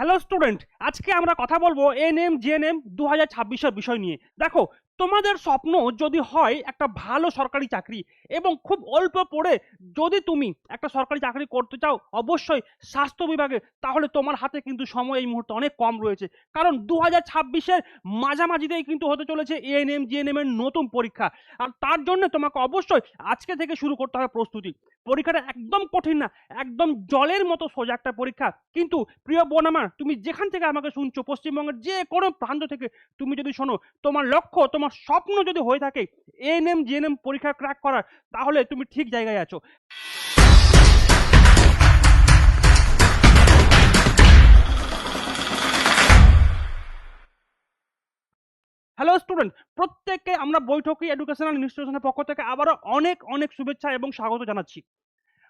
Hello student আজকে আমরা কথা বলব এন এনএম জেএনএম দু হাজার ছাব্বিশের বিষয় নিয়ে। দেখো তোমাদের স্বপ্ন যদি হয় একটা ভালো সরকারি চাকরি এবং খুব অল্প পড়ে যদি তুমি একটা সরকারি চাকরি করতে চাও অবশ্যই স্বাস্থ্য বিভাগে, তাহলে তোমার হাতে কিন্তু সময় এই মুহূর্তে অনেক কম রয়েছে। কারণ দু হাজার ছাব্বিশের মাঝামাঝিতেই কিন্তু হতে চলেছে এএনএম জিএনএম এর নতুন পরীক্ষা। আর তার জন্য তোমাকে অবশ্যই আজকে থেকে শুরু করতে হবে প্রস্তুতি। পরীক্ষাটা একদম কঠিন না, একদম জলের মতো সোজা একটা পরীক্ষা। কিন্তু প্রিয় বোন আমার, তুমি যেখান থেকে আমাকে শুনছো, পশ্চিমবঙ্গের যে কোনো প্রান্ত থেকে তুমি যদি শোনো, তোমার লক্ষ্য, তোমার স্বপ্ন যদি হয়ে থাকে এএনএম জিএনএম পরীক্ষা ক্র্যাক করার, তাহলে তুমি ঠিক জায়গায় আছো। হ্যালো স্টুডেন্ট প্রত্যেককে আমরা বৈঠকে এডুকেশনাল ইনস্টিটিউশনের পক্ষ থেকে আবারও অনেক অনেক শুভেচ্ছা এবং স্বাগত জানাচ্ছি।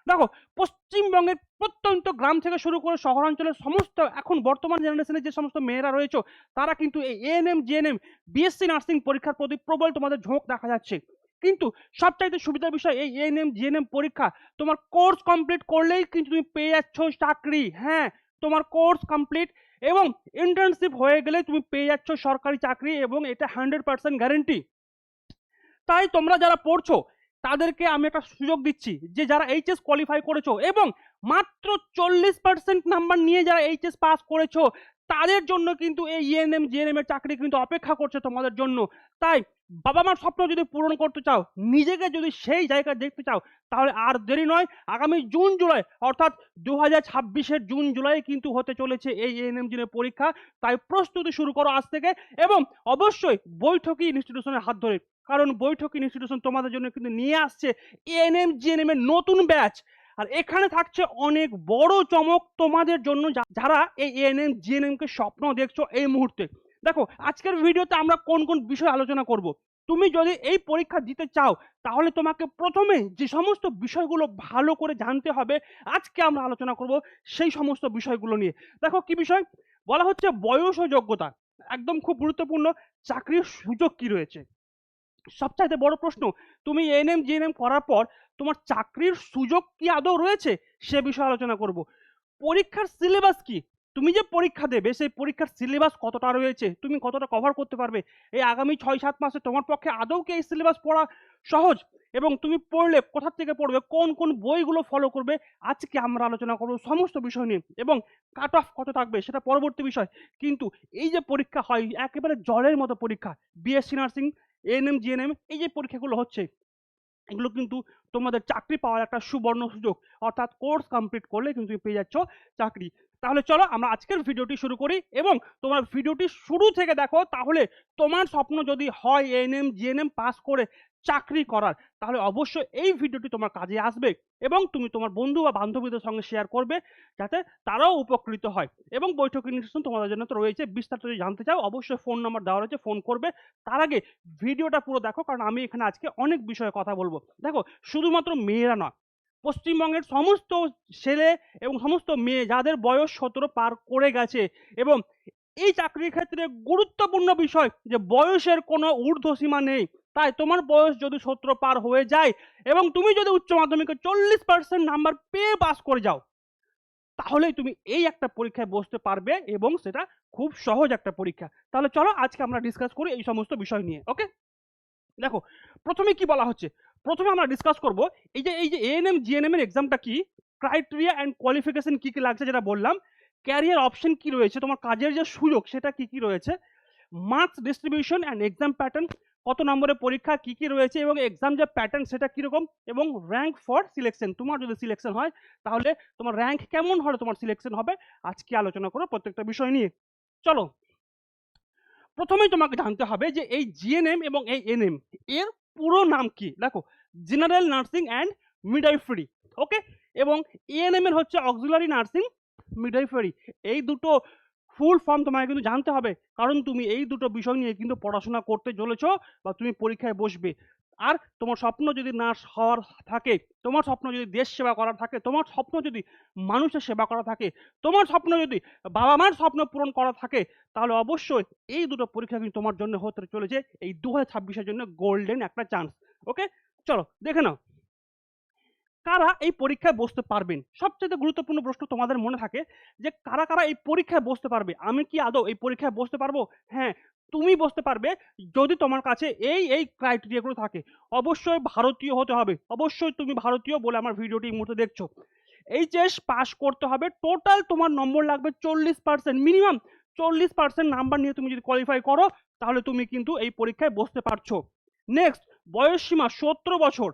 দেখো, পশ্চিমবঙ্গের প্রত্যন্ত গ্রাম থেকে শুরু করে শহরাঞ্চলের সমস্ত এখন বর্তমান জেনারেশনের যে সমস্ত মেয়েরা রয়েছে, তারা কিন্তু এই এএনএম জিএনএম বিএসসি নার্সিং পরীক্ষার প্রতি প্রবল তোমাদের ঝোঁক দেখা যাচ্ছে। কিন্তু সবচাইতে সুবিধার বিষয় এই এএনএম জিএনএম পরীক্ষা, তোমার কোর্স কমপ্লিট করলেই কিন্তু তুমি পেয়ে যাচ্ছ চাকরি হ্যাঁ তোমার কোর্স কমপ্লিট এবং ইন্টার্নশিপ হয়ে গেলে তুমি পেয়ে যাচ্ছ সরকারি চাকরি এবং এটা হান্ড্রেড পার্সেন্ট গ্যারেন্টি তাই তোমরা যারা পড়ছো তাদেরকে আমি একটা সুযোগ দিচ্ছি যে যারা এইচএস কোয়ালিফাই করেছ এবং মাত্র চল্লিশ পার্সেন্ট নাম্বার নিয়ে যারা এইচএস পাস করেছ, তাদের জন্য কিন্তু এই E ইএনএম জিএনএম এর চাকরি কিন্তু অপেক্ষা করছে তোমাদের জন্য। তাই বাবা মার স্বপ্ন যদি পূরণ করতে চাও, নিজেকে যদি সেই জায়গায় দেখতে চাও, তাহলে আর দেরি নয়। আগামী জুন, জুলাই, অর্থাৎ দু হাজার ছাব্বিশের জুন, জুলাই কিন্তু হতে চলেছে এই এএনএম জিনের পরীক্ষা। তাই প্রস্তুতি শুরু করো আজ থেকে এবং অবশ্যই বৈঠকি ইনস্টিটিউশনের হাত ধরে। কারণ বৈঠক ইনস্টিটিউশন তোমাদের জন্য কিন্তু নিয়ে আসছে এএনএম জিএনএম এর নতুন ব্যাচ আর এখানে থাকছে অনেক বড় চমক তোমাদের জন্য যারা এই এএনএম জিএনএম কে স্বপ্ন দেখছ এই মুহূর্তে। দেখো, আজকের ভিডিওতে আমরা কোন কোন বিষয় আলোচনা করব? তুমি যদি এই পরীক্ষা দিতে চাও, তাহলে তোমাকে প্রথমে যে সমস্ত বিষয়গুলো ভালো করে জানতে হবে, আজকে আমরা আলোচনা করব সেই সমস্ত বিষয়গুলো নিয়ে। দেখো কি বিষয়? বলা হচ্ছে বয়স ও যোগ্যতা। একদম খুব গুরুত্বপূর্ণ। চাকরির সুযোগ কি রয়েছে? সবচাইতে বড় প্রশ্ন, তুমি এনএম জিএনএম করার পর তোমার চাকরির সুযোগ কি আদৌ রয়েছে? সে বিষয়ে আলোচনা করব। পরীক্ষার সিলেবাস কি? তুমি যে পরীক্ষা দেবে, সেই পরীক্ষার সিলেবাস কতটা রয়েছে? তুমি কতটা কভার করতে পারবে? এই আগামী ছয়, সাত মাসে তোমার পক্ষে আদৌ কি এই সিলেবাস পড়া সহজ? এবং তুমি পড়লে কোথা থেকে পড়বে? কোন কোন বইগুলো ফলো করবে? আজকে আমরা আলোচনা করব সমস্ত বিষয় নিয়ে এবং কাট অফ কত থাকবে সেটা পরবর্তী বিষয়। কিন্তু এই যে পরীক্ষা হয়, একেবারে জলের মতো পরীক্ষা বিএসসি নার্সিং এএনএম জিএনএম এই যে পরীক্ষাগুলো হচ্ছে এগুলো কিন্তু তোমাদের চাকরি পাওয়ার একটা সুবর্ণ সুযোগ। অর্থাৎ কোর্স কমপ্লিট করলে কিন্তু পেয়ে যাচ্ছ চাকরি। তাহলে চলো আমরা আজকের ভিডিওটি শুরু করি এবং তোমার ভিডিওটি শুরু থেকে দেখো, তাহলে তোমার স্বপ্ন যদি হয় এএনএম জিএনএম পাস করে চাকরি করার। তাহলে অবশ্যই এই ভিডিওটি তোমার কাজে আসবে এবং তুমি তোমার বন্ধু বা বান্ধবীদের সঙ্গে শেয়ার করবে যাতে তারাও উপকৃত হয় এবং বৈঠক ইনস্টিটিউশন তোমাদের জন্য তো রয়েছে। বিস্তারিত যদি জানতে চাও, অবশ্যই ফোন নাম্বার দেওয়া রয়েছে ফোন করবে। তার আগে ভিডিওটা পুরো দেখো, কারণ আমি এখানে আজকে অনেক বিষয়ে কথা বলব। দেখো, শুধুমাত্র মেয়েরা নয়, পশ্চিমবঙ্গের সমস্ত ছেলে এবং সমস্ত মেয়ে যাদের বয়স সতেরো পার করে গেছে এবং এই চাকরির ক্ষেত্রে গুরুত্বপূর্ণ বিষয় যে বয়সের কোনো ঊর্ধ্বসীমা নেই। তাই তোমার বয়স যদি সতেরো পার হয়ে যায় এবং তুমি যদি উচ্চ মাধ্যমিকে চল্লিশ পার্সেন্ট নাম্বার পেয়ে পাস করে যাও, তাহলেই তুমি এই একটা পরীক্ষায় বসতে পারবে এবং সেটা খুব সহজ একটা পরীক্ষা। তাহলে চলো আজকে আমরা ডিসকাস করি এই সমস্ত বিষয় নিয়ে ওকে দেখো, প্রথমে কি বলা হচ্ছে? প্রথমে আমরা ডিসকাস করব এই যে এই যে এএনএম জিএনএম এর এক্সামটা কি? ক্রাইটেরিয়া অ্যান্ড কোয়ালিফিকেশন কী কী লাগছে যেটা বললাম? ক্যারিয়ার অপশন কি রয়েছে? তোমার কাজের যে সুযোগ সেটা কি কি রয়েছে? Marks distribution and exam pattern কত নম্বরের পরীক্ষা, কি কি রয়েছে এবং এক্সাম যে প্যাটার্ন সেটা কীরকম এবং র্যাঙ্ক ফর সিলেকশন তোমার যদি সিলেকশন হয়, তাহলে তোমার র্যাঙ্ক কেমন হলে তোমার সিলেকশন হবে? আজকে আলোচনা করো প্রত্যেকটা বিষয় নিয়ে। চলো, প্রথমেই তোমাকে জানতে হবে যে এই জিএনএম এবং এই এনএম এর পুরো নাম কি? দেখো general nursing and midwifery okay এবং এএনএম এর হচ্ছে অক্সিলারি নার্সিং মিডাইফারি এই দুটো ফুল ফর্ম তোমাকে কিন্তু জানতে হবে। কারণ তুমি এই দুটো বিষয় নিয়ে কিন্তু পড়াশোনা করতে চলেছো বা তুমি পরীক্ষায় বসবে। আর তোমার স্বপ্ন যদি নার্স হওয়ার থাকে, তোমার স্বপ্ন যদি দেশ সেবা করার থাকে, তোমার স্বপ্ন যদি মানুষের সেবা করা থাকে, তোমার স্বপ্ন যদি বাবা মার স্বপ্ন পূরণ করা থাকে, তাহলে অবশ্যই এই দুটো পরীক্ষা কিন্তু তোমার জন্য হতে চলেছে। এই দু হাজার জন্য গোল্ডেন একটা চান্স ওকে চলো, দেখে নাও। কারা এই পরীক্ষায় বসতে পারবেন? সবচেয়ে গুরুত্বপূর্ণ প্রশ্ন তোমাদের মনে থাকে যে কারা কারা এই পরীক্ষায় বসতে পারবে? আমি কি আদৌ এই পরীক্ষায় বসতে পারব? হ্যাঁ তুমি বসতে পারবে যদি তোমার কাছে এই এই ক্রাইটেরিয়াগুলো থাকে। অবশ্যই ভারতীয় হতে হবে। অবশ্যই তুমি ভারতীয় বলে আমার ভিডিওটি এই মুহূর্তে দেখছ। এইচএস পাস করতে হবে। টোটাল তোমার নম্বর লাগবে চল্লিশ পার্সেন্ট মিনিমাম চল্লিশ পার্সেন্ট নাম্বার নিয়ে তুমি যদি কোয়ালিফাই করো, তাহলে তুমি কিন্তু এই পরীক্ষায় বসতে পারছ। নেক্সট বয়স সীমা সতেরো বছর।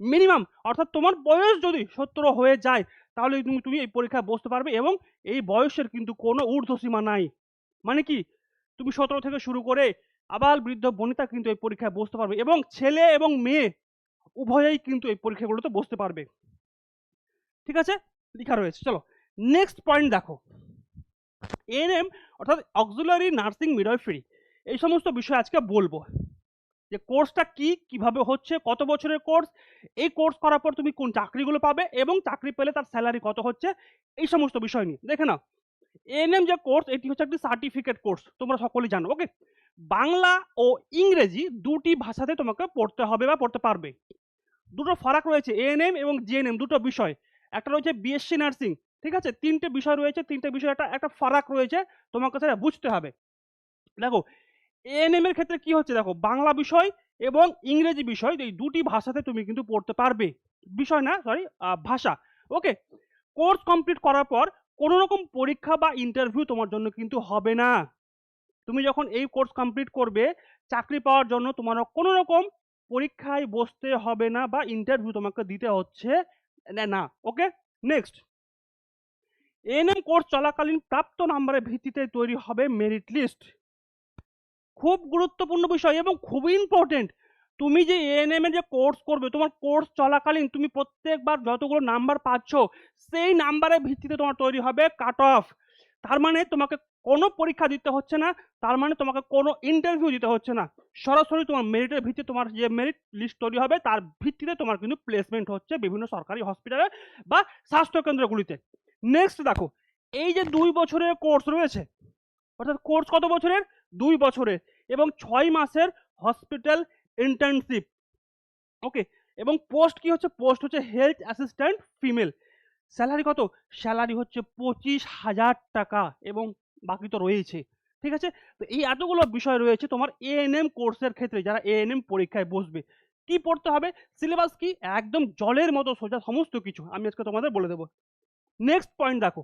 মিনিমাম অর্থাৎ তোমার বয়স যদি সতেরো হয়ে যায়, তাহলে তুমি তুমি এই পরীক্ষায় বসতে পারবে এবং এই বয়সের কিন্তু কোনো ঊর্ধ্বসীমা নাই। মানে কি? তুমি সতেরো থেকে শুরু করে আবার বৃদ্ধ বনিতা কিন্তু এই পরীক্ষায় বসতে পারবে এবং ছেলে এবং মেয়ে উভয়েই কিন্তু এই পরীক্ষাগুলোতে বসতে পারবে। ঠিক আছে? লেখা রয়েছে, চলো। নেক্সট পয়েন্ট দেখো। এএনএম অর্থাৎ অক্সিলারি নার্সিং মিডওয়াইফারি এই সমস্ত বিষয় আজকে বলব। যে কোর্সটা কি, কীভাবে হচ্ছে, কত বছরের কোর্স এই কোর্স করার পর তুমি কোন চাকরিগুলো পাবে এবং চাকরি পেলে তার স্যালারি কত হচ্ছে, এই সমস্ত বিষয় নিয়ে। দেখে না এএনএম যে কোর্স এটি হচ্ছে একটি সার্টিফিকেট কোর্স তোমরা সকলেই জানো ওকে বাংলা ও ইংরেজি দুটি ভাষাতে তোমাকে পড়তে হবে বা পড়তে পারবে। দুটো ফারাক রয়েছে এএনএম এবং জিএনএম দুটো বিষয়। একটা রয়েছে বিএসসি নার্সিং ঠিক আছে? তিনটে বিষয় রয়েছে, তিনটে বিষয়, একটা একটা ফারাক রয়েছে, তোমাকে সেটা বুঝতে হবে। দেখো এএনএম এর ক্ষেত্রে কি হচ্ছে দেখো, বাংলা বিষয় এবং ইংরেজি বিষয়, এই দুটি ভাষাতে তুমি কিন্তু পড়তে পারবে। বিষয় না সরি ভাষা। ওকে কোর্স কমপ্লিট করার পর কোনো রকম পরীক্ষা বা ইন্টারভিউ তোমার জন্য কিন্তু হবে না। তুমি যখন এই কোর্স কমপ্লিট করবে, চাকরি পাওয়ার জন্য তোমার কোনো রকম পরীক্ষায় বসতে হবে না বা ইন্টারভিউ তোমাকে দিতে হচ্ছে না- ওকে নেক্সট এএনএম কোর্স চলাকালীন প্রাপ্ত নাম্বারের ভিত্তিতে তৈরি হবে মেরিট লিস্ট খুব গুরুত্বপূর্ণ বিষয় এবং খুবই ইম্পর্টেন্ট তুমি যে এএনএম এর যে কোর্স করবে, তোমার কোর্স চলাকালীন তুমি প্রত্যেকবার যতগুলো নাম্বার পাচ্ছ, সেই নাম্বারের ভিত্তিতে তোমার তৈরি হবে কাট অফ তার মানে তোমাকে কোনো পরীক্ষা দিতে হচ্ছে না, তার মানে তোমাকে কোনো ইন্টারভিউ দিতে হচ্ছে না। সরাসরি তোমার মেরিটের ভিত্তিতে তোমার যে মেরিট লিস্ট তৈরি হবে, তার ভিত্তিতে তোমার কিন্তু প্লেসমেন্ট হচ্ছে বিভিন্ন সরকারি হসপিটালে বা স্বাস্থ্য কেন্দ্রগুলিতে। নেক্সট দেখো, এই যে দুই বছরের কোর্স রয়েছে, অর্থাৎ কোর্স কত বছরের? দুই বছরের এবং ছয় মাসের হসপিটাল ইন্টার্নশিপ। ওকে? এবং পোস্ট কি হচ্ছে? পোস্ট হচ্ছে হেলথ অ্যাসিস্ট্যান্ট ফিমেল। স্যালারি কত? স্যালারি হচ্ছে পঁচিশ হাজার টাকা এবং বাকি তো রয়েছে। ঠিক আছে? তো এই এতগুলো বিষয় রয়েছে তোমার এএনএম কোর্সের ক্ষেত্রে, যারা এএনএম পরীক্ষায় বসবে। কি পড়তে হবে? সিলেবাস কি? একদম জলের মতো সোজা সমস্ত কিছু। আমি আজকে তোমাদের বলে দেবো। নেক্সট পয়েন্ট দেখো।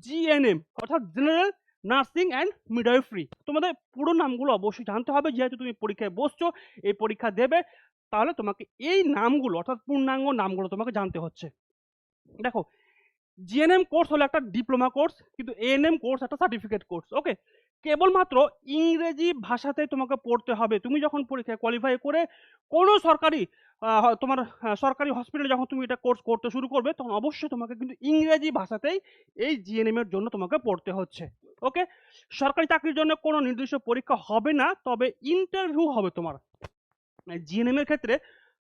জিএনএম অর্থাৎ জেনারেল নার্সিং অ্যান্ড মিডওয়াইফারি তোমাদের পুরো নামগুলো অবশ্যই জানতে হবে। যেহেতু তুমি পরীক্ষায় বসছো, এই পরীক্ষা দেবে, তাহলে তোমাকে এই নামগুলো, অর্থাৎ পূর্ণাঙ্গ নামগুলো তোমাকে জানতে হচ্ছে। দেখো জিএনএম কোর্স হলো একটা ডিপ্লোমা কোর্স কিন্তু এএনএম কোর্স একটা সার্টিফিকেট কোর্স ওকে কেবলমাত্র ইংরেজি ভাষাতে তোমাকে পড়তে হবে। তুমি যখন পরীক্ষায় কোয়ালিফাই করে কোনো সরকারি তোমার সরকারি হসপিটালে যখন তুমি এটা কোর্স করতে শুরু করবে, তখন অবশ্যই তোমাকে কিন্তু ইংরেজি ভাষাতেই এই জিএনএম এর জন্য তোমাকে পড়তে হচ্ছে ওকে সরকারি চাকরির জন্য কোনো নির্দিষ্ট পরীক্ষা হবে না, তবে ইন্টারভিউ হবে তোমার। জিএনএম এর ক্ষেত্রে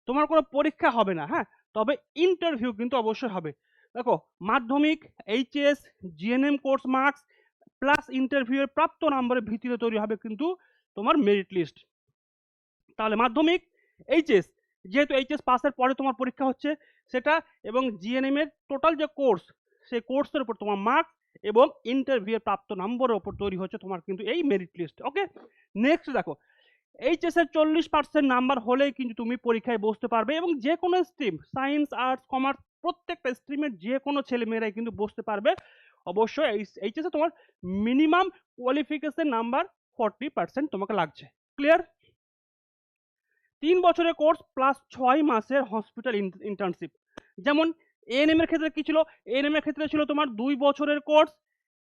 তোমার কোনো পরীক্ষা হবে না হ্যাঁ? তবে ইন্টারভিউ কিন্তু অবশ্যই হবে। দেখো, Madhyamik HS GNM course marks plus interview এর প্রাপ্ত নম্বরের ভিত্তিতে তৈরি হবে কিন্তু তোমার মেরিট লিস্ট তাহলে মাধ্যমিক এইচএস যেহেতু এইচএস পাসের পরে তোমার পরীক্ষা হচ্ছে সেটা এবং জিএনএম এর টোটাল যে কোর্স সেই কোর্সের উপর তোমার মার্কস এবং ইন্টারভিউ এর প্রাপ্ত নম্বরের উপর তৈরি হচ্ছে তোমার কিন্তু এই মেরিট লিস্ট ওকে নেক্সট দেখো এইচএস এর চল্লিশ পার্সেন্ট নাম্বার হলেই কিন্তু তুমি পরীক্ষায় বসতে পারবে এবং যে কোনো স্ট্রিম সায়েন্স আর্টস কমার্স প্রত্যেকটা স্ট্রিমের যে কোনো ছেলেমেয়েরাই কিন্তু বসতে পারবে। অবশ্যই এইচএস তোমার minimum qualification number forty percent তোমাকে লাগছে। ক্লিয়ার তিন বছরের কোর্স প্লাস ছয় মাসের হসপিটাল ইন্টার্নশিপ যেমন এএনএম এর ক্ষেত্রে কি ছিল? এএনএম এর ক্ষেত্রে ছিল তোমার দুই বছরের কোর্স,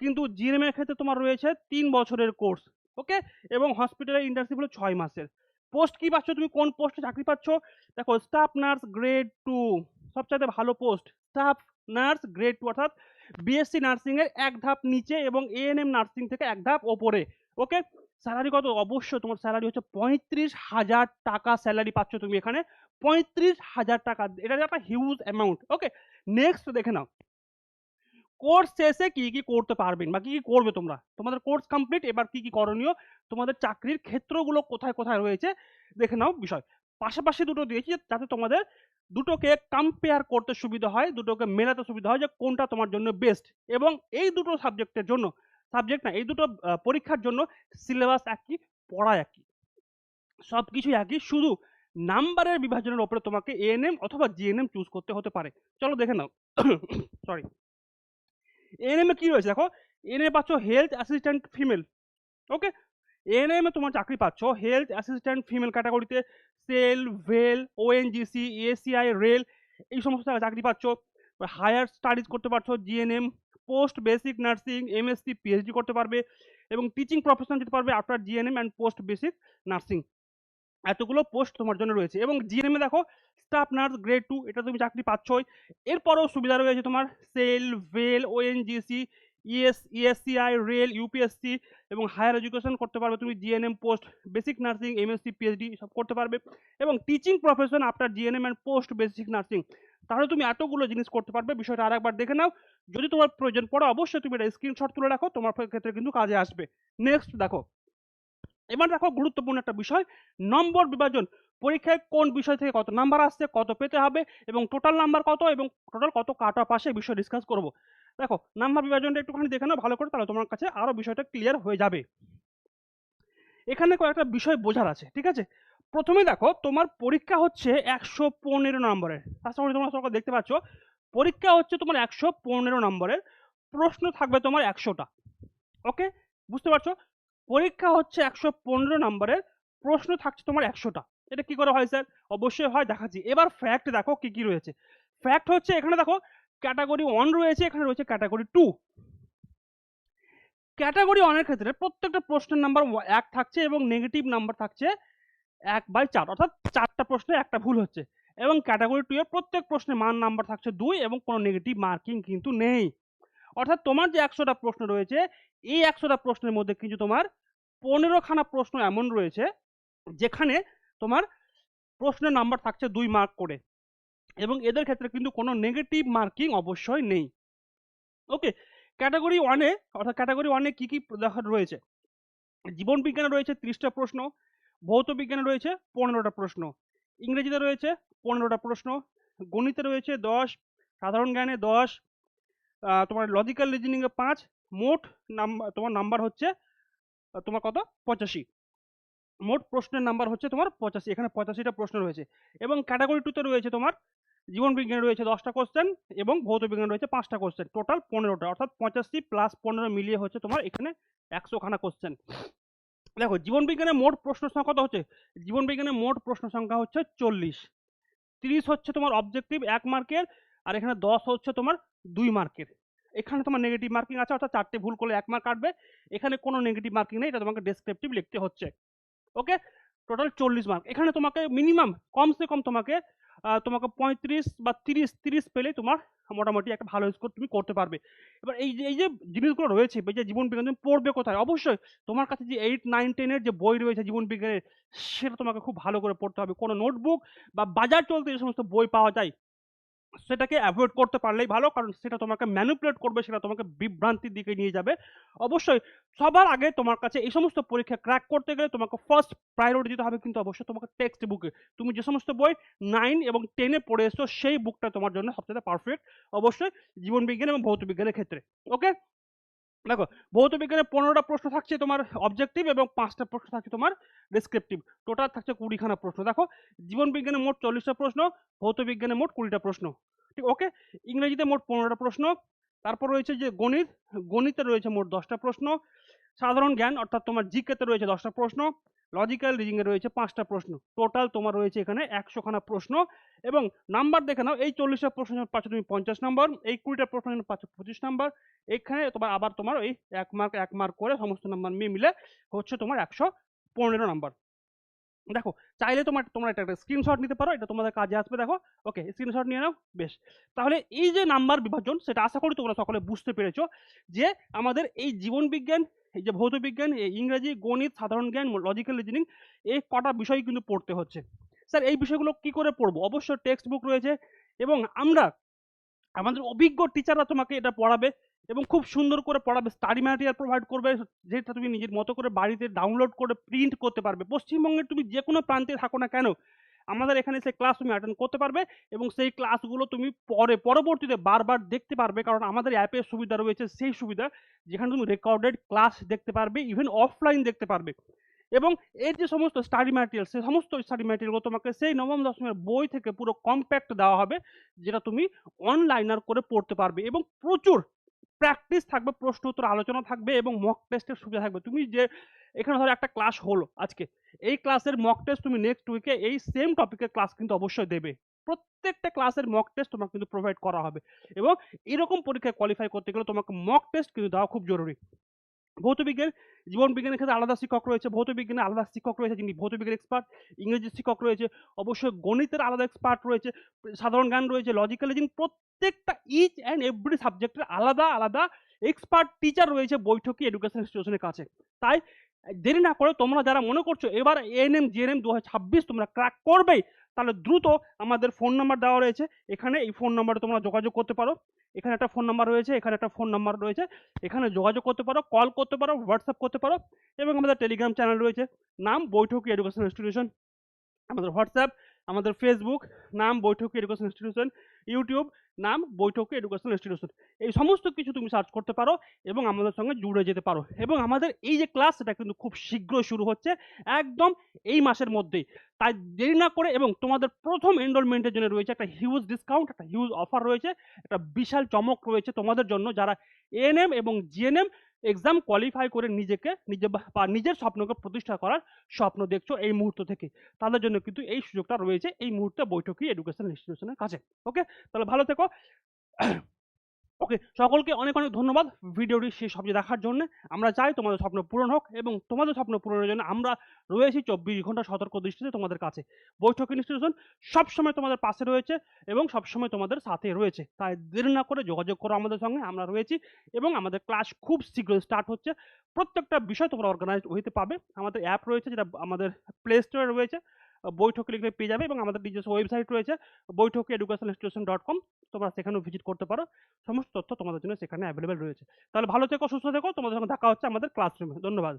কিন্তু জিএনএম এর ক্ষেত্রে তোমার রয়েছে তিন বছরের কোর্স, ওকে? এবং হসপিটালের ইন্টার্নশিপ হলো ছয় মাসের। পোস্ট কি পাচ্ছ? তুমি কোন পোস্টে চাকরি পাচ্ছ? দেখো স্টাফ নার্স গ্রেড টু সবচাইতে ভালো post. Staff nurse grade two অর্থাৎ বিএসসি নার্সিং এর এক ধাপ নিচে এবং এএনএম নার্সিং থেকে এক ধাপ ওপরে, ওকে? স্যালারি কত? অবশ্যই তোমার স্যালারি হচ্ছে পঁয়ত্রিশ হাজার টাকা স্যালারি পাচ্ছ তুমি এখানে। পঁয়ত্রিশ হাজার টাকা। এটা একটা হিউজ অ্যামাউন্ট ওকে নেক্সট দেখে নাও। কোর্স শেষে কি কি করতে পারবেন বা কি কি করবে তোমরা? তোমাদের কোর্স কমপ্লিট এবার কি কি করণীয়? তোমাদের চাকরির ক্ষেত্রগুলো কোথায় কোথায় রয়েছে? দেখে নাও বিষয়। পাশাপাশি দুটো দিয়েছি যাতে তোমাদের দুটোকে কম্পেয়ার করতে সুবিধা হয়, দুটোকে মেলাতে সুবিধা হয় যে কোনটা তোমার জন্য বেস্ট এবং এই দুটো সাবজেক্টের জন্য সাবজেক্ট না, এই দুটো পরীক্ষার জন্য সিলেবাস একই পড়া একই। সব কিছুই একই, শুধু নাম্বারের বিভাজনের ওপরে তোমাকে এএনএম অথবা জিএনএম চুজ করতে হতে পারে। চলো দেখে নাও। সরি এএনএম এ কি রয়েছে দেখো? এএনএম পাচ্ছ health assistant female okay ANM এ তোমার চাকরি পাচ্ছ হেলথ অ্যাসিস্ট্যান্ট ফিমেল ক্যাটাগরিতে সেল ভেল ওএনজিসি এসিআই রেল এই সমস্ত চাকরি পাচ্ছ। হায়ার স্টাডিজ করতে পারছ GNM post basic nursing MSc PhD করতে পারবে এবং টিচিং প্রফেশন যেতে পারবে after GNM and post basic nursing এতগুলো পোস্ট তোমার জন্য রয়েছে এবং জিএনএম দেখো স্টাফ নার্স গ্রেড টু এটা তুমি চাকরি পাচ্ছই। এরপরও সুবিধা রয়েছে তোমার সেল ভেল ONGC ES ESCI rail UPSC এবং হায়ার এডুকেশন করতে পারবে। তুমি GNM post basic nursing MSc PhD সব করতে পারবে। এবং teaching profession after GNM and post basic nursing তাহলে তুমি এতগুলো জিনিস করতে পারবে। বিষয়টা আরেকবার দেখে নাও। যদি তোমার প্রয়োজন পড়ে, অবশ্যই তুমি এটা স্ক্রিনশট তুলে রাখো। তোমার ক্ষেত্রে কিন্তু কাজে আসবে। নেক্সট দেখো। এবার দেখো গুরুত্বপূর্ণ একটা বিষয়। নম্বর বিভাজন। পরীক্ষায় কোন বিষয় থেকে কত নাম্বার আসছে, কত পেতে হবে, এবং টোটাল নাম্বার কত, এবং টোটাল কত কাট অফ আসে বিষয়ে ডিসকাস করব। দেখো নাম্বার বিভাজনটা একটুখানি দেখে নাও ভালো করে, তাহলে তোমার কাছে আরও বিষয়টা ক্লিয়ার হয়ে যাবে। এখানে কয়েকটা বিষয় বোঝার আছে, ঠিক আছে? প্রথমে দেখো, তোমার পরীক্ষা হচ্ছে একশো পনেরো নম্বরের। আশা করি তোমরা সরকার দেখতে পাচ্ছ। পরীক্ষা হচ্ছে তোমার একশো পনেরো নম্বরের, প্রশ্ন থাকবে তোমার একশোটা। ওকে? বুঝতে পারছ? পরীক্ষা হচ্ছে একশো পনেরো নম্বরের, প্রশ্ন থাকছে তোমার একশোটা। এটা কি করে হয় স্যার অবশ্যই হয়, দেখাচ্ছি। এবার ফ্যাক্ট দেখো কি কি রয়েছে। ফ্যাক্ট হচ্ছে এখানে দেখো ক্যাটাগরি ওয়ান রয়েছে, এখানে রয়েছে ক্যাটাগরি টু ক্যাটাগরি ওয়ানের ক্ষেত্রে প্রত্যেকটা প্রশ্নের নাম্বার এক থাকছে এবং নেগেটিভ নাম্বার থাকছে এক বাই চার, অর্থাৎ চারটা প্রশ্নে একটা ভুল হচ্ছে। এবং ক্যাটাগরি টু এর প্রত্যেক প্রশ্নে মান নাম্বার থাকছে দুই এবং কোনো নেগেটিভ মার্কিং কিন্তু নেই। অর্থাৎ তোমার যে একশোটা প্রশ্ন রয়েছে, এই একশোটা প্রশ্নের মধ্যে কিন্তু তোমার পনেরোখানা প্রশ্ন এমন রয়েছে, যেখানে তোমার প্রশ্নের নাম্বার থাকছে দুই মার্ক করে। এবং এদের ক্ষেত্রে কিন্তু কোনো নেগেটিভ মার্কিং অবশ্যই নেই। ওকে ক্যাটাগরি ওয়ানে অর্থাৎ ক্যাটাগরি ওয়ানে কী কী দেখা রয়েছে? জীবন বিজ্ঞানে রয়েছে ত্রিশটা প্রশ্ন, ভৌত বিজ্ঞানে রয়েছে পনেরোটা প্রশ্ন, ইংরেজিতে রয়েছে পনেরোটা প্রশ্ন, গণিতে রয়েছে দশ, সাধারণ জ্ঞানে দশ তোমার লজিক্যাল রিজনিংয়ে পাঁচ, মোট নাম্বার তোমার নাম্বার হচ্ছে তোমার কত? পঁচাশি। মোট প্রশ্নের নাম্বার হচ্ছে তোমার পঁচাশি, এখানে পঁচাশিটা প্রশ্ন রয়েছে। এবং ক্যাটাগরি টুতে রয়েছে তোমার জীবন বিজ্ঞানে রয়েছে দশটা কোশ্চেন এবং ভৌত বিজ্ঞানে রয়েছে পাঁচটা কোশ্চেন টোটাল পনেরোটা, অর্থাৎ পঁচাশি প্লাস পনেরো মিলিয়ে হচ্ছে তোমার এখানে একশো খানা কোশ্চেন দেখো জীবন বিজ্ঞানে মোট প্রশ্ন সংখ্যা কত হচ্ছে? জীবন বিজ্ঞানে মোট প্রশ্ন সংখ্যা হচ্ছে চল্লিশ। তিরিশ হচ্ছে তোমার অবজেক্টিভ এক মার্কের আর এখানে দশ হচ্ছে তোমার দুই মার্কের এখানে তোমার নেগেটিভ মার্কিং আছে, অর্থাৎ চারটে ভুল করলে এক মার্ক কাটবে। এখানে কোনো নেগেটিভ মার্কিং নেই, এটা তোমাকে ডেসক্রিপটিভ লিখতে হচ্ছে। ওকে টোটাল চল্লিশ মার্ক এখানে তোমাকে মিনিমাম কমসে কম তোমাকে তোমাকে পঁয়ত্রিশ বা তিরিশ তিরিশ পেলে তোমার মোটামুটি একটা ভালো স্কোর তুমি করতে পারবে। এবার এই যে এই যে জিনিসগুলো রয়েছে, এই যে জীবন বিজ্ঞান তুমি পড়বে কোথায়? অবশ্যই তোমার কাছে যে এইট নাইন টেনের যে বই রয়েছে জীবন বিজ্ঞানের, সেটা তোমাকে খুব ভালো করে পড়তে হবে। কোনো নোটবুক বা বাজার চলতে যে সমস্ত বই পাওয়া যায় সেটাকে অ্যাভয়েড করতে পারলেই ভালো, কারণ সেটা তোমাকে ম্যানিপুলেট করবে, সেটা তোমাকে বিভ্রান্তির দিকে নিয়ে যাবে। অবশ্যই সবার আগে তোমার কাছে এই সমস্ত পরীক্ষা ক্র্যাক করতে গেলে তোমাকে ফার্স্ট প্রায়োরিটি দিতে হবে, কিন্তু অবশ্যই তোমাকে টেক্সট বুকে তুমি যে সমস্ত বই নাইন এবং টেনে পড়ে এসছো, সেই বুকটা তোমার জন্য সবচেয়ে পারফেক্ট অবশ্যই জীবনবিজ্ঞান এবং ভৌত বিজ্ঞানের ক্ষেত্রে। ওকে দেখো, ভৌত বিজ্ঞানে পনেরোটা প্রশ্ন থাকছে তোমার অবজেক্টিভ এবং পাঁচটা প্রশ্ন থাকছে তোমার ডেসক্রিপটিভ টোটাল থাকছে কুড়িখানা প্রশ্ন। দেখো, জীবন বিজ্ঞানে মোট চল্লিশটা প্রশ্ন, ভৌত বিজ্ঞানে মোট কুড়িটা প্রশ্ন। ঠিক, ওকে? ইংরেজিতে মোট পনেরোটা প্রশ্ন। তারপর রয়েছে যে গণিত, গণিতে রয়েছে মোট দশটা প্রশ্ন। সাধারণ জ্ঞান, অর্থাৎ তোমার জিকেতে রয়েছে দশটা প্রশ্ন, লজিক্যাল রিজিংয়ে রয়েছে পাঁচটা প্রশ্ন। টোটাল তোমার রয়েছে এখানে একশোখানা প্রশ্ন। এবং নাম্বার দেখে নাও, এই চল্লিশটা প্রশ্ন পাচ্ছ তুমি পঞ্চাশ নম্বর, এই কুড়িটা প্রশ্ন পাচ্ছ পঁচিশ নম্বর। এখানে তোমার আবার তোমার ওই এক মার্ক এক মার্ক করে সমস্ত নাম্বার মিলে মিলে হচ্ছে তোমার একশো পনেরো নাম্বার। দেখো, চাইলে তোমার, তোমরা এটা একটা স্ক্রিনশট নিতে পারো, এটা তোমাদের কাজে আসবে, দেখো। ওকে স্ক্রিনশট নিয়ে নাও, বেশ। তাহলে এই যে নাম্বার বিভাজন, সেটা আশা করি তোমরা সকলে বুঝতে পেরেছ যে আমাদের এই জীবন বিজ্ঞান এই যে ভৌত বিজ্ঞান ইংরেজি, গণিত, সাধারণ জ্ঞান লজিক্যাল রিজনিং এই কটা বিষয় কিন্তু পড়তে হচ্ছে। স্যার, এই বিষয়গুলো কি করে পড়ব? অবশ্যই টেক্সট বুক রয়েছে এবং আমরা, আমাদের অভিজ্ঞ টিচাররা তোমাকে এটা পড়াবে এবং খুব সুন্দর করে পড়াবে স্টাডি ম্যাটেরিয়াল প্রোভাইড করবে, যেটা তুমি নিজের মতো করে বাড়িতে ডাউনলোড করে প্রিন্ট করতে পারবে। পশ্চিমবঙ্গের তুমি যে কোনো প্রান্তে থাকো না কেন আমাদের এখানে সেই ক্লাস তুমি অ্যাটেন্ড করতে পারবে এবং সেই ক্লাসগুলো তুমি পরে, পরবর্তীতে বারবার দেখতে পারবে কারণ আমাদের অ্যাপের সুবিধা রয়েছে সেই সুবিধা যেখানে তুমি রেকর্ডেড ক্লাস দেখতে পারবে ইভেন অফলাইন দেখতে পারবে। এবং এর যে সমস্ত স্টাডি ম্যাটেরিয়াল সে সমস্ত স্টাডি ম্যাটেরিয়ালগুলো তোমাকে সেই নবম দশমের বই থেকে পুরো কম্প্যাক্ট দেওয়া হবে, যেটা তুমি অনলাইনার করে পড়তে পারবে এবং প্রচুর প্র্যাকটিস থাকবে, প্রশ্ন উত্তর, আলোচনা থাকবে এবং মক টেস্টের সুবিধা থাকবে। তুমি যে, এখানে ধরো একটা ক্লাস হলো আজকে, এই ক্লাসের মক টেস্ট তুমি নেক্সট উইকে এই সেম টপিকের ক্লাস কিন্তু অবশ্যই দেবে। প্রত্যেকটা ক্লাসের মক টেস্ট তোমাকে কিন্তু প্রোভাইড করা হবে এবং এরকম পরীক্ষায় কোয়ালিফাই করতে গেলে তোমাকে মক টেস্ট কিন্তু দেওয়া খুব জরুরি। ভৌত বিজ্ঞান জীবন বিজ্ঞানের ক্ষেত্রে আলাদা শিক্ষক রয়েছে ভৌত বিজ্ঞানে আলাদা শিক্ষক রয়েছে যিনি ভৌত বিজ্ঞান এক্সপার্ট ইংরেজি শিক্ষক রয়েছে, অবশ্যই গণিতের আলাদা এক্সপার্ট রয়েছে, সাধারণ জ্ঞান রয়েছে লজিক্যাল রিজনিং প্রত্যেকটা ইচ অ্যান্ড এভরি সাবজেক্টের আলাদা আলাদা এক্সপার্ট টিচার রয়েছে বৈঠকি এডুকেশন ইনস্টিটিউশনের কাছে। তাই দেরি না করে তোমরা যারা মনে করছ এবার এএনএম জিএনএম দু তোমরা ক্র্যাক করবেই তাহলে দ্রুত আমাদের ফোন নাম্বার দেওয়া রয়েছে। এখানে এই ফোন নাম্বারে তোমরা যোগাযোগ করতে পারো। এখানে একটা ফোন নাম্বার রয়েছে, এখানে একটা ফোন নাম্বার রয়েছে। এখানে যোগাযোগ করতে পারো কল করতে পারো হোয়াটসঅ্যাপ করতে পারো এবং আমাদের টেলিগ্রাম চ্যানেল রয়েছে। নাম বৈঠকি এডুকেশন ইনস্টিটিউশন আমাদের হোয়াটসঅ্যাপ আমাদের ফেসবুক নাম বৈঠকি এডুকেশন ইনস্টিটিউশন ইউটিউব নাম বৈঠকি এডুকেশন ইনস্টিটিউশন এই সমস্ত কিছু তুমি সার্চ করতে পারো এবং আমাদের সঙ্গে জুড়ে যেতে পারো। এবং আমাদের এই যে ক্লাস সেটা কিন্তু খুব শীঘ্রই শুরু হচ্ছে, একদম এই মাসের মধ্যেই। তাই দেরি না করে এবং তোমাদের প্রথম এনরোলমেন্টের জন্য রয়েছে একটা হিউজ ডিসকাউন্ট একটা হিউজ অফার রয়েছে, একটা বিশাল চমক রয়েছে তোমাদের জন্য যারা এএনএম এবং জিএনএম এক্সাম কোয়ালিফাই করে নিজেকে নিজে বা নিজের স্বপ্নকে প্রতিষ্ঠা করার স্বপ্ন দেখছ এই মুহূর্ত থেকে। তাদের জন্য কিন্তু এই সুযোগটা রয়েছে এই মুহূর্তে বৈঠকি এডুকেশন ইনস্টিটিউশনের কাছে। ওকে তাহলে ভালো থেকো। ওকে সকলকে অনেক অনেক ধন্যবাদ ভিডিওটি শেষ অবধি দেখার জন্য। আমরা চাই তোমাদের স্বপ্ন পূরণ হোক এবং তোমাদের স্বপ্ন পূরণের জন্য আমরা রয়েছি চব্বিশ ঘণ্টা সতর্ক দৃষ্টিতে তোমাদের কাছে। বৈঠক ইনস্টিটিউশন সবসময় তোমাদের পাশে রয়েছে এবং সবসময় তোমাদের সাথে রয়েছে। তাই দেরি না করে যোগাযোগ করো আমাদের সঙ্গে, আমরা রয়েছি এবং আমাদের ক্লাস খুব শীঘ্রই স্টার্ট হচ্ছে। প্রত্যেকটা বিষয় তোমরা অর্গানাইজ হইতে পাবে আমাদের অ্যাপ রয়েছে যেটা আমাদের প্লে স্টোরে রয়েছে। বৈঠক লিখলে পেয়ে যাবে এবং আমাদের নিজস্ব ওয়েবসাইট রয়েছে, বৈঠক এডুকেশন ইনস্টিটিউশন ডট কম তোমরা সেখানেও ভিজিট করতে পারো। সমস্ত তথ্য তোমাদের জন্য সেখানে অ্যাভেলেবেল রয়েছে। তাহলে ভালো থেকো, সুস্থ থেকো, তোমাদের সঙ্গে দেখা হচ্ছে আমাদের ক্লাসরুমে ধন্যবাদ।